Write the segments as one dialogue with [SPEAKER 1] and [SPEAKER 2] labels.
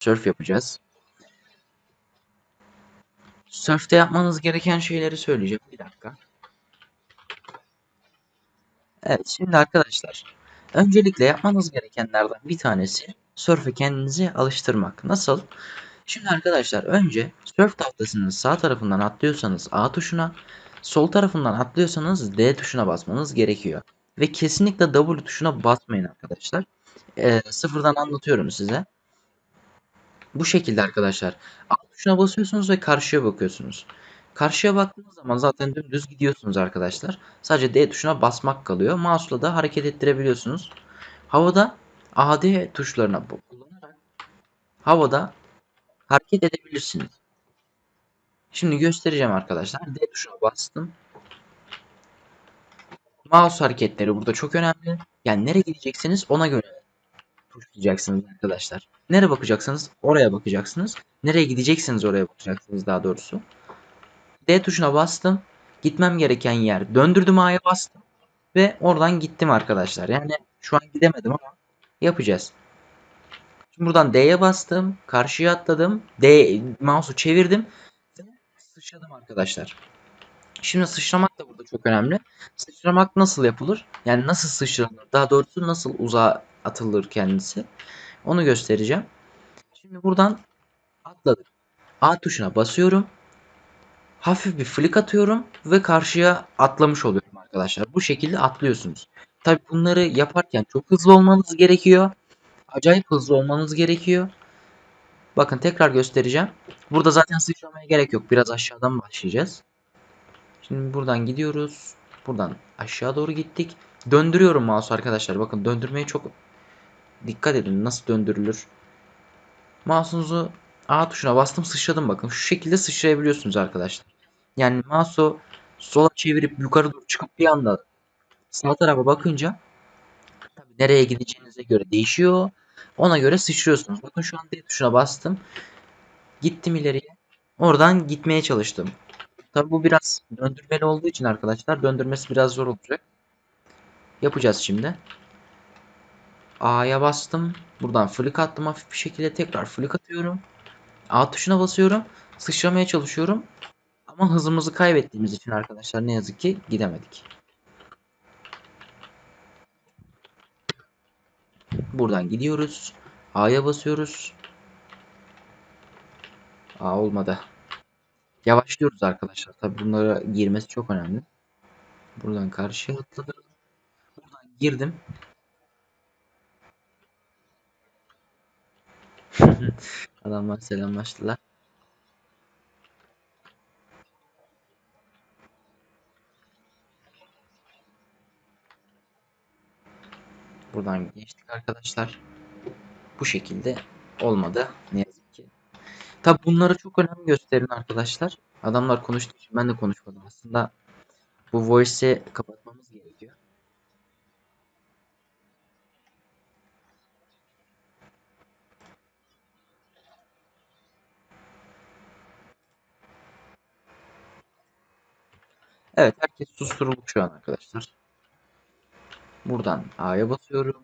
[SPEAKER 1] Surf yapacağız. Surf'te yapmanız gereken şeyleri söyleyeceğim. Bir dakika. Evet şimdi arkadaşlar. Öncelikle yapmanız gerekenlerden bir tanesi Surf'e kendinizi alıştırmak. Nasıl? Şimdi arkadaşlar önce Surf tahtasının sağ tarafından atlıyorsanız A tuşuna, sol tarafından atlıyorsanız D tuşuna basmanız gerekiyor. Ve kesinlikle W tuşuna basmayın arkadaşlar. Ee, sıfırdan anlatıyorum size. Bu şekilde arkadaşlar. A tuşuna basıyorsunuz ve karşıya bakıyorsunuz. Karşıya baktığınız zaman zaten dümdüz gidiyorsunuz arkadaşlar. Sadece D tuşuna basmak kalıyor. Mouse'la da hareket ettirebiliyorsunuz. Havada AD tuşlarına kullanarak havada hareket edebilirsiniz. Şimdi göstereceğim arkadaşlar. D tuşuna bastım. Mouse hareketleri burada çok önemli. Yani nereye gideceksiniz ona göre tuşlayacaksınız arkadaşlar. Nereye bakacaksınız oraya bakacaksınız. Nereye gideceksiniz oraya bakacaksınız daha doğrusu. D tuşuna bastım. Gitmem gereken yer. Döndürdüm A'ya bastım. Ve oradan gittim arkadaşlar. Yani şu an gidemedim ama yapacağız. Şimdi buradan D'ye bastım. Karşıya atladım. D mouse'u çevirdim. Ve sıçradım arkadaşlar. Şimdi sıçramak da burada çok önemli. Sıçramak nasıl yapılır? Yani nasıl sıçranır? Daha doğrusu nasıl uzağa atılır kendisi? Onu göstereceğim. Şimdi buradan atladık. A tuşuna basıyorum. Hafif bir flick atıyorum ve karşıya atlamış oluyorum arkadaşlar. Bu şekilde atlıyorsunuz. Tabi bunları yaparken çok hızlı olmanız gerekiyor. Acayip hızlı olmanız gerekiyor. Bakın tekrar göstereceğim. Burada zaten sıçramaya gerek yok. Biraz aşağıdan başlayacağız. Şimdi buradan gidiyoruz. Buradan aşağı doğru gittik. Döndürüyorum mouse arkadaşlar. Bakın döndürmeye çok dikkat edin. Nasıl döndürülür. Mouse'unuzu A tuşuna bastım sıçradım bakın. Şu şekilde sıçrayabiliyorsunuz arkadaşlar. Yani mouse'u sola çevirip yukarı doğru çıkıp bir anda sağ tarafa bakınca tabii nereye gideceğinize göre değişiyor. Ona göre sıçrıyorsunuz. Bakın şu an D tuşuna bastım. Gittim ileriye. Oradan gitmeye çalıştım. Tabi bu biraz döndürmeli olduğu için arkadaşlar döndürmesi biraz zor olacak. Yapacağız şimdi. A'ya bastım. Buradan flick attım hafif bir şekilde tekrar flick atıyorum. A tuşuna basıyorum. Sıçramaya çalışıyorum. Ama hızımızı kaybettiğimiz için arkadaşlar ne yazık ki gidemedik. Buradan gidiyoruz. A'ya basıyoruz. A olmadı. Yavaşlıyoruz arkadaşlar. Tabi bunlara girmesi çok önemli. Buradan karşıya atladım. Buradan girdim. Adamlar selamlaştılar. Buradan geçtik arkadaşlar. Bu şekilde olmadı. Ne yazık ki. Tabi bunlara çok önem gösterin arkadaşlar. Adamlar konuştuğu için ben de konuşmadım. Aslında bu voice'i kapatmamız gerekiyor. Evet herkes susturuldu şu an arkadaşlar. Buradan A'ya basıyorum.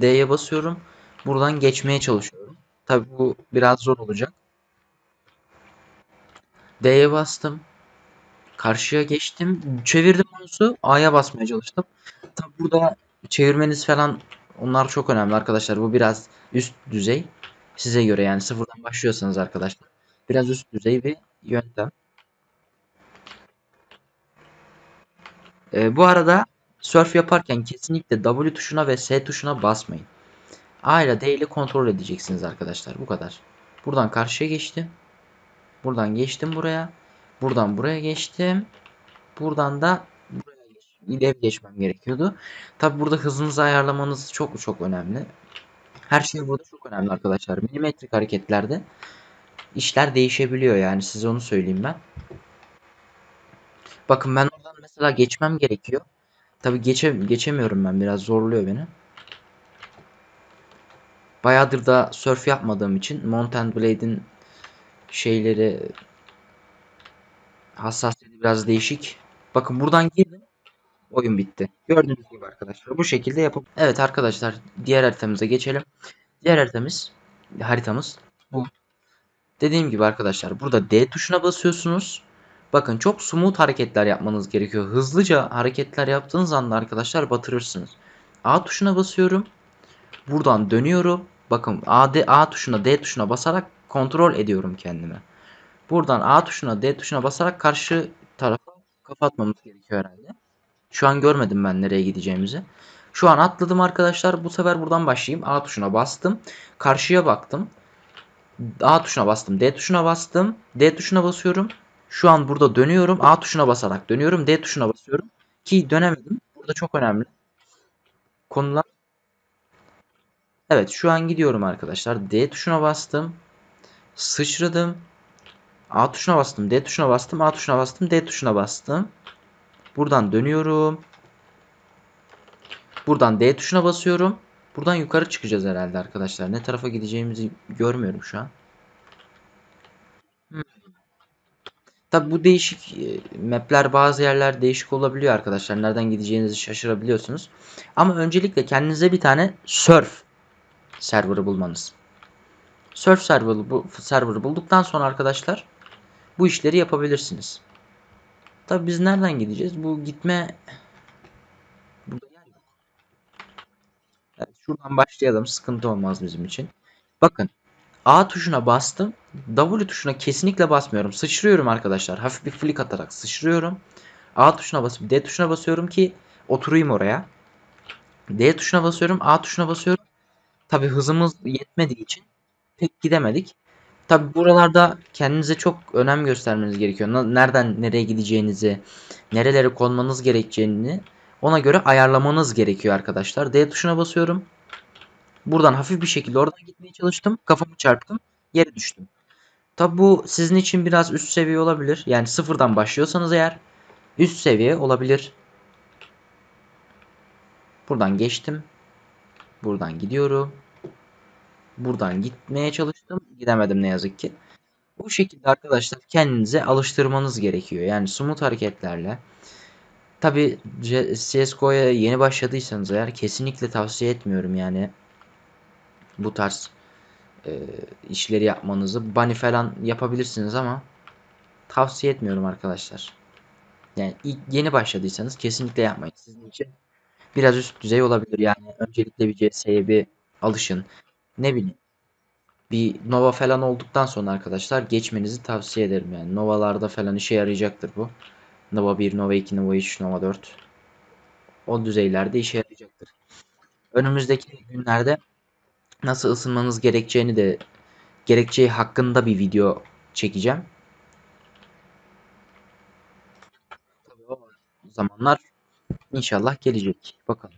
[SPEAKER 1] D'ye basıyorum. Buradan geçmeye çalışıyorum. Tabi bu biraz zor olacak. D'ye bastım. Karşıya geçtim. Çevirdim mouse'u. A'ya basmaya çalıştım. Tabi burada çevirmeniz falan onlar çok önemli arkadaşlar. Bu biraz üst düzey. Size göre yani sıfırdan başlıyorsanız arkadaşlar. Biraz üst düzey bir yöntem. Ee, bu arada surf yaparken kesinlikle W tuşuna ve S tuşuna basmayın. A ile D ile kontrol edeceksiniz arkadaşlar. Bu kadar. Buradan karşıya geçtim. Buradan geçtim buraya. Buradan buraya geçtim. Buradan da buraya ileri geçmem gerekiyordu. Tabi burada hızınızı ayarlamanız çok çok önemli. Her şey burada çok önemli arkadaşlar. Milimetrik hareketlerde işler değişebiliyor yani size onu söyleyeyim ben. Bakın ben oradan mesela geçmem gerekiyor. Tabi geçe, geçemiyorum ben biraz zorluyor beni. Bayağıdır da surf yapmadığım için Mountain Blade'in şeyleri hassasiyeti biraz değişik. Bakın buradan girdim. Oyun bitti. Gördüğünüz gibi arkadaşlar. Bu şekilde yapıp Evet arkadaşlar diğer haritamıza geçelim. Diğer haritamız haritamız bu. Dediğim gibi arkadaşlar burada D tuşuna basıyorsunuz. Bakın çok smooth hareketler yapmanız gerekiyor. Hızlıca hareketler yaptığınız anda arkadaşlar batırırsınız. A tuşuna basıyorum. Buradan dönüyorum. Bakın A, D, A tuşuna D tuşuna basarak kontrol ediyorum kendimi. Buradan A tuşuna D tuşuna basarak karşı tarafa kapatmamız gerekiyor herhalde. Şu an görmedim ben nereye gideceğimizi. Şu an atladım arkadaşlar. Bu sefer buradan başlayayım. A tuşuna bastım. Karşıya baktım. A tuşuna bastım. D tuşuna bastım. D tuşuna basıyorum. Şu an burada dönüyorum. A tuşuna basarak dönüyorum. D tuşuna basıyorum. Ki dönemedim. Burada çok önemli. Konular. Evet şu an gidiyorum arkadaşlar. D tuşuna bastım. Sıçradım. A tuşuna bastım. D tuşuna bastım. A tuşuna bastım. D tuşuna bastım. Buradan dönüyorum. Buradan D tuşuna basıyorum. Buradan yukarı çıkacağız herhalde arkadaşlar. Ne tarafa gideceğimizi görmüyorum şu an. Hmm. Tabi bu değişik e, mapler bazı yerler değişik olabiliyor arkadaşlar. Nereden gideceğinizi şaşırabiliyorsunuz. Ama öncelikle kendinize bir tane surf serverı bulmanız. Surf serverı, bu, serverı bulduktan sonra arkadaşlar bu işleri yapabilirsiniz. Tabi biz nereden gideceğiz? Bu gitme. Evet, şuradan başlayalım. Sıkıntı olmaz bizim için. Bakın A tuşuna bastım. W tuşuna kesinlikle basmıyorum. Sıçrıyorum arkadaşlar. Hafif bir flick atarak sıçrıyorum. A tuşuna basıp D tuşuna basıyorum ki oturayım oraya. D tuşuna basıyorum. A tuşuna basıyorum. Tabi hızımız yetmediği için pek gidemedik. Tabi buralarda kendinize çok önem göstermeniz gerekiyor. Nereden nereye gideceğinizi, nerelere konmanız gerekeceğini ona göre ayarlamanız gerekiyor arkadaşlar. D tuşuna basıyorum. Buradan hafif bir şekilde oradan gitmeye çalıştım. Kafamı çarptım. Yere düştüm. Tabi bu sizin için biraz üst seviye olabilir. Yani sıfırdan başlıyorsanız eğer üst seviye olabilir. Buradan geçtim. Buradan gidiyorum. Buradan gitmeye çalıştım. Gidemedim ne yazık ki. Bu şekilde arkadaşlar kendinize alıştırmanız gerekiyor. Yani smooth hareketlerle. Tabi CSGO'ya yeni başladıysanız eğer kesinlikle tavsiye etmiyorum yani. Bu tarz e, işleri yapmanızı. Bunny falan yapabilirsiniz ama tavsiye etmiyorum arkadaşlar. Yani ilk yeni başladıysanız kesinlikle yapmayın. Sizin için biraz üst düzey olabilir. Yani öncelikle bir CS'ye bir alışın. Ne bileyim. Bir Nova falan olduktan sonra arkadaşlar geçmenizi tavsiye ederim. Yani Nova'larda falan işe yarayacaktır bu. Nova 1, Nova 2, Nova 3, Nova 4. O düzeylerde işe yarayacaktır. Önümüzdeki günlerde nasıl ısınmanız gerekeceğini de gerekçeyi hakkında bir video çekeceğim. Tabii o zamanlar inşallah gelecek. Bakalım.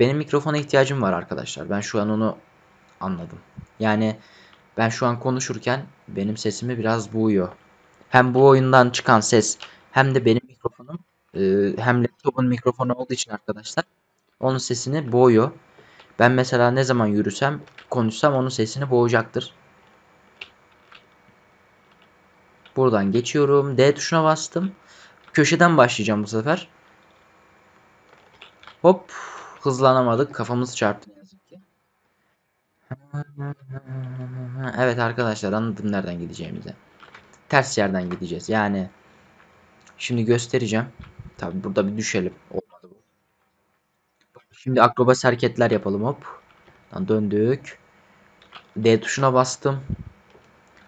[SPEAKER 1] Benim mikrofona ihtiyacım var arkadaşlar. Ben şu an onu anladım. Yani ben şu an konuşurken benim sesimi biraz boğuyor. Hem bu oyundan çıkan ses hem de benim mikrofonum hem laptopun mikrofonu olduğu için arkadaşlar onun sesini boğuyor. Ben mesela ne zaman yürüsem, konuşsam onun sesini boğacaktır. Buradan geçiyorum. D tuşuna bastım. Köşeden başlayacağım bu sefer. Hop. Hızlanamadık. Kafamız çarptı. Evet arkadaşlar anladım nereden gideceğimizi. Ters yerden gideceğiz. Yani şimdi göstereceğim. Tabi burada bir düşelim. Şimdi akrobas hareketler yapalım hop. Döndük. D tuşuna bastım.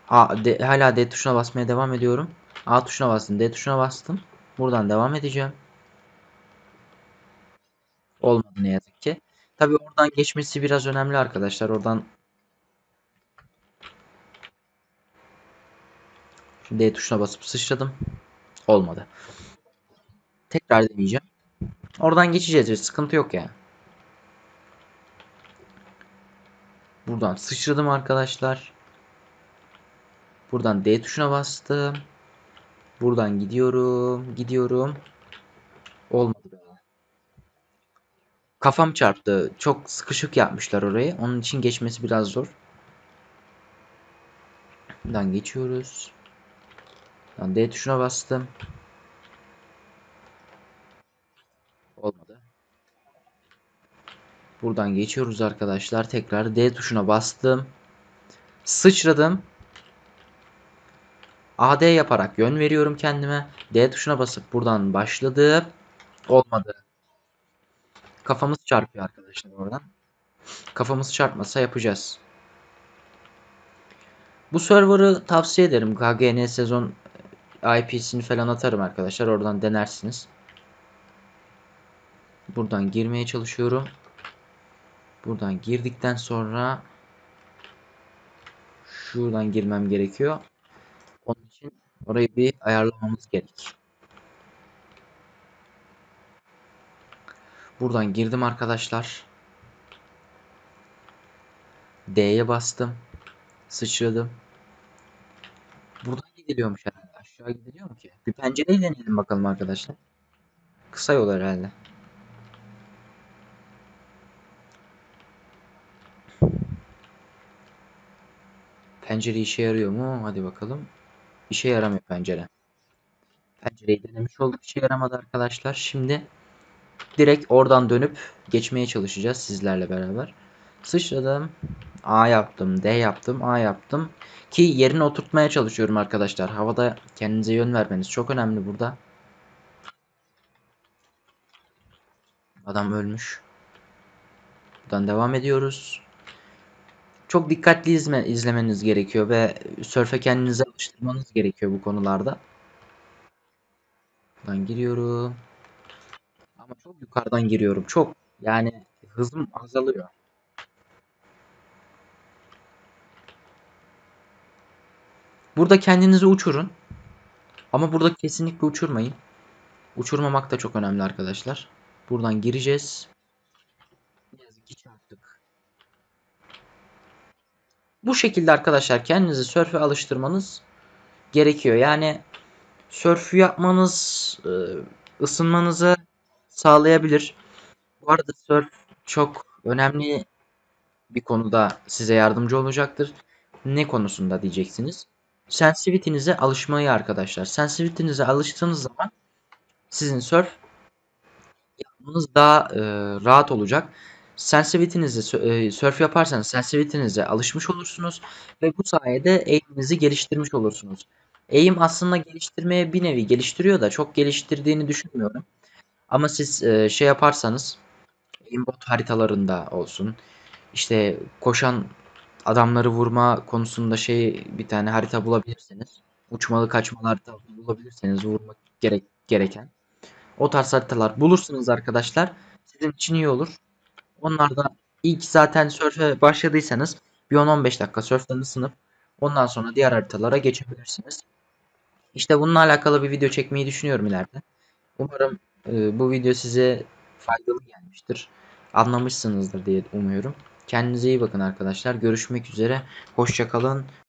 [SPEAKER 1] A, D, hala D tuşuna basmaya devam ediyorum. A tuşuna bastım. D tuşuna bastım. Buradan devam edeceğim. Olmadı ne yazık ki. Tabi oradan geçmesi biraz önemli arkadaşlar. Oradan D tuşuna basıp sıçradım. Olmadı. Tekrar deneyeceğim. Oradan geçeceğiz. Sıkıntı yok ya. Yani. Buradan sıçradım arkadaşlar. Buradan D tuşuna bastım. Buradan gidiyorum. Gidiyorum. Olmadı. Kafam çarptı. Çok sıkışık yapmışlar orayı. Onun için geçmesi biraz zor. Buradan geçiyoruz. Buradan D tuşuna bastım. Olmadı. Buradan geçiyoruz arkadaşlar. Tekrar D tuşuna bastım. Sıçradım. AD yaparak yön veriyorum kendime. D tuşuna basıp buradan başladı. Olmadı. Kafamız çarpıyor arkadaşlar oradan. Kafamız çarpmasa yapacağız. Bu server'ı tavsiye ederim. KGN sezon IP'sini falan atarım arkadaşlar. Oradan denersiniz. Buradan girmeye çalışıyorum. Buradan girdikten sonra şuradan girmem gerekiyor. Onun için orayı bir ayarlamamız gerek. Buradan girdim arkadaşlar. D'ye bastım. Sıçradım. Buradan gidiliyormuş herhalde. Aşağı gidiliyor mu ki? Bir pencereyi deneyelim bakalım arkadaşlar. Kısa yol herhalde. Pencere işe yarıyor mu? Hadi bakalım. İşe yaramıyor pencere. Pencereyi denemiş olduk. İşe yaramadı arkadaşlar. Şimdi direkt oradan dönüp geçmeye çalışacağız sizlerle beraber. Sıçradım. A yaptım. D yaptım. A yaptım. Ki yerine oturtmaya çalışıyorum arkadaşlar. Havada kendinize yön vermeniz çok önemli burada. Adam ölmüş. Buradan devam ediyoruz. Çok dikkatli izme, izlemeniz gerekiyor ve sörfe kendinizi alıştırmanız gerekiyor bu konularda. Buradan giriyorum. Ama çok yukarıdan giriyorum. Çok. Yani hızım azalıyor. Burada kendinizi uçurun. Ama burada kesinlikle uçurmayın. Uçurmamak da çok önemli arkadaşlar. Buradan gireceğiz. Yazık ki Bu şekilde arkadaşlar kendinizi sörfe alıştırmanız gerekiyor. Yani sörfü yapmanız e, ısınmanızı sağlayabilir. Bu arada sörf çok önemli bir konuda size yardımcı olacaktır. Ne konusunda diyeceksiniz? Sensitivity'nize alışmayı arkadaşlar. Sensitivity'nize alıştığınız zaman sizin surf yapmanız daha e, rahat olacak. Sensitivity'nizi e, surf yaparsanız sensitivity'nize alışmış olursunuz ve bu sayede eğiminizi geliştirmiş olursunuz. Eğim aslında geliştirmeye bir nevi geliştiriyor da çok geliştirdiğini düşünmüyorum. Ama siz e, şey yaparsanız aimbot haritalarında olsun işte koşan adamları vurma konusunda şey bir tane harita bulabilirsiniz. Uçmalı kaçmalı harita bulabilirseniz vurmak gerek gereken. O tarz haritalar bulursunuz arkadaşlar. Sizin için iyi olur. Onlarda ilk zaten sörfe başladıysanız bir 10-15 dakika sörften ısınıp ondan sonra diğer haritalara geçebilirsiniz. İşte bununla alakalı bir video çekmeyi düşünüyorum ileride. Umarım e, bu video size faydalı gelmiştir. Anlamışsınızdır diye umuyorum. Kendinize iyi bakın arkadaşlar. Görüşmek üzere. Hoşçakalın.